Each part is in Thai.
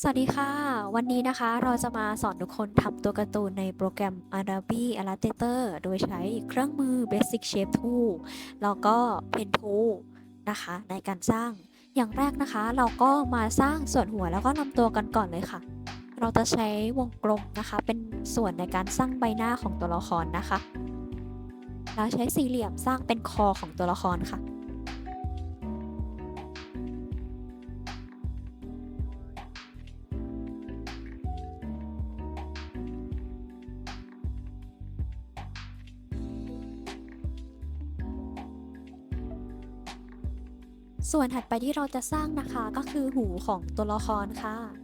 สวัสดีค่ะ วันนี้นะคะเราจะมาสอนทุกคนทำตัวการ์ตูนในโปรแกรม Adobe Illustrator โดยใช้เครื่องมือ Basic Shape Tool แล้วก็ Pen Tool นะคะ ในการสร้างอย่างแรกนะคะ เราก็มาสร้างส่วนหัวแล้วก็ลำตัวกันก่อนเลยค่ะ เราจะใช้วงกลมนะคะ เป็นส่วนในการสร้างใบหน้าของตัวละครนะคะแล้วใช้สี่เหลี่ยมสร้างเป็นคอของตัวละครค่ะ ส่วนถัดไปที่เราจะสร้างนะคะก็คือหูของตัวละครค่ะ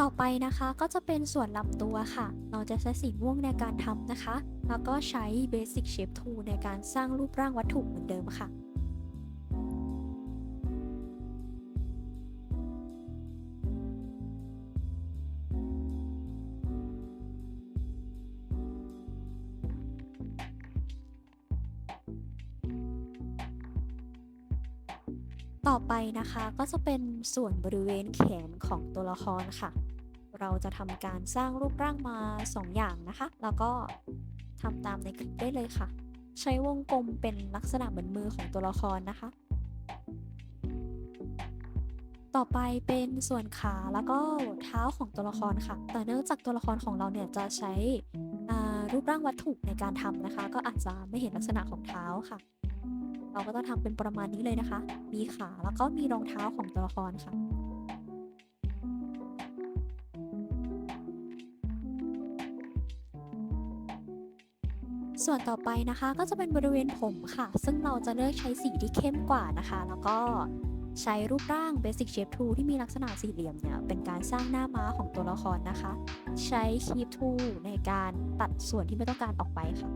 ต่อไปนะคะก็จะเป็นส่วนลำตัวค่ะ เราจะใช้สีม่วงในการทำนะคะ แล้วก็ใช้ Basic Shape Tool ในการสร้างรูปร่างวัตถุเหมือนเดิมค่ะ ต่อไปนะคะก็จะเป็นส่วนบริเวณแขนของตัวละครค่ะ เราจะทำการสร้างรูปร่างมา 2 อย่างนะคะ แล้วก็ทำตามในคลิปได้เลยค่ะ ใช้วงกลมเป็นลักษณะเหมือนมือของตัวละครนะคะ ต่อไปเป็นส่วนขาแล้วก็เท้าของตัวละครค่ะ แต่เนื่องจากตัวละครของเราเนี่ยจะใช้รูปร่างวัตถุในการทำนะคะ ก็อาจจะไม่เห็นลักษณะของเท้าค่ะ เราก็ต้องทำเป็นประมาณนี้เลยนะคะ มีขาแล้วก็มีรองเท้าของตัวละครค่ะ ส่วนต่อไปนะคะก็จะเป็นบริเวณผมค่ะ ซึ่งเราจะเลือกใช้สีที่เข้มกว่านะคะ แล้วก็ใช้รูปร่าง Basic Shape Tool ที่มีลักษณะสี่เหลี่ยมเนี่ยเป็นการสร้างหน้าม้าของตัวละครนะคะ ใช้ Keep Tool ในการตัดส่วนที่ไม่ต้องการออกไปค่ะ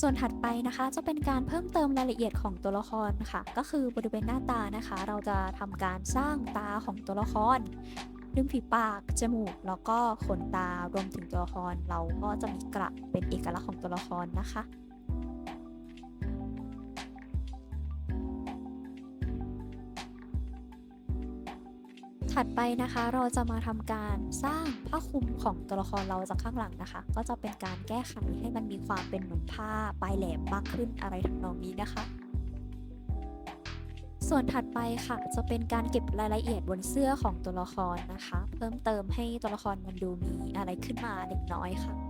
ส่วนถัดไปนะคะจะเป็นการเพิ่มเติมรายละเอียดของตัวละครค่ะ ก็คือบริเวณหน้าตานะคะ เราจะทำการสร้างตาของตัวละครริมฝีปาก จมูก แล้วก็ขนตารวมถึงตัวละคร เราก็จะมีกระเป็นเอกลักษณ์ของตัวละครนะคะ ถัดไปนะคะเราจะมาทำการสร้างผ้าคลุมของตัวละครเราจากข้างหลังนะคะ ก็จะเป็นการแก้ไขให้มันมีความเป็นเหมือนผ้าปลายแหลมมากขึ้นอะไรทำนองนี้นะคะ ส่วนถัดไปค่ะจะเป็นการเก็บรายละเอียดบนเสื้อของตัวละครนะคะ เพิ่มเติมให้ตัวละครมันดูมีอะไรขึ้นมาเล็กน้อยค่ะ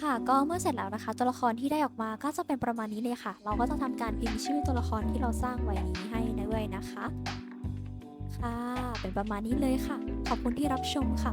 ค่ะ ก็เมื่อเสร็จแล้วนะคะ ตัวละครที่ได้ออกมาก็จะเป็นประมาณนี้เลยค่ะ เราก็จะทำการพิมพ์ชื่อตัวละครที่เราสร้างไว้นี้ให้ด้วยนะคะ ค่ะ เป็นประมาณนี้เลยค่ะ ขอบคุณที่รับชมค่ะ